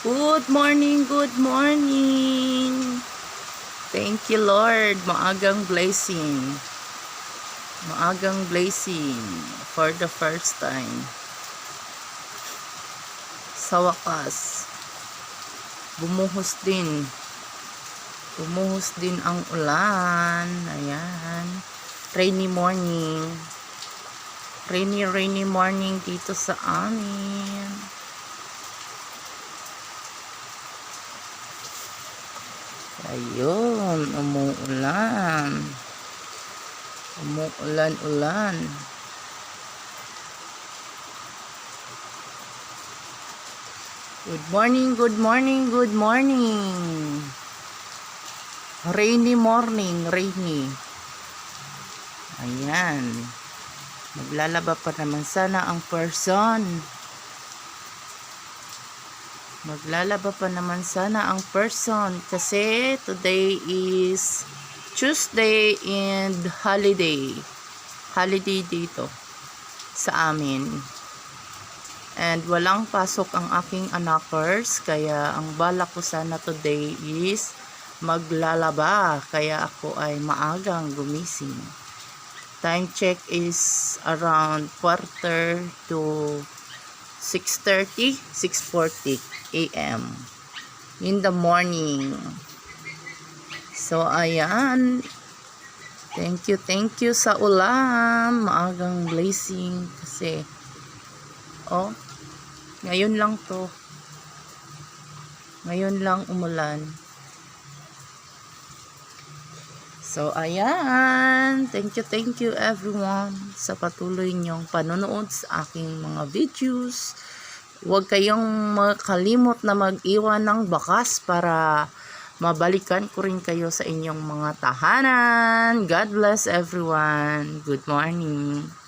Good morning, good morning. Thank you, Lord. Maagang blessing. Maagang blessing for the first time. Sa wakas, bumuhos din. Bumuhos din ang ulan. Ayan. Rainy morning. Rainy, rainy morning dito sa amin. Ayun, umuulan. Umuulan-ulan. Good morning, good morning, good morning. Rainy morning, rainy. Ayan. Maglalaba pa naman sana ang person. Maglalaba pa naman sana ang person kasi today is Tuesday and holiday. Holiday dito sa amin. And walang pasok ang aking anakers kaya ang bala ko sana today is maglalaba kaya ako ay maagang gumising. Time check is around quarter to 6.30, 6.40 a.m. in the morning. So, ayan. Thank you, thank you sa ulan. Maagang blessing kasi, oh, ngayon lang to. Ngayon lang umulan. So, ayan. Thank you, thank you everyone sa patuloy niyong panonood sa aking mga videos. Huwag kayong makalimot na mag-iwan ng bakas para mabalikan ko rin kayo sa inyong mga tahanan. God bless everyone. Good morning.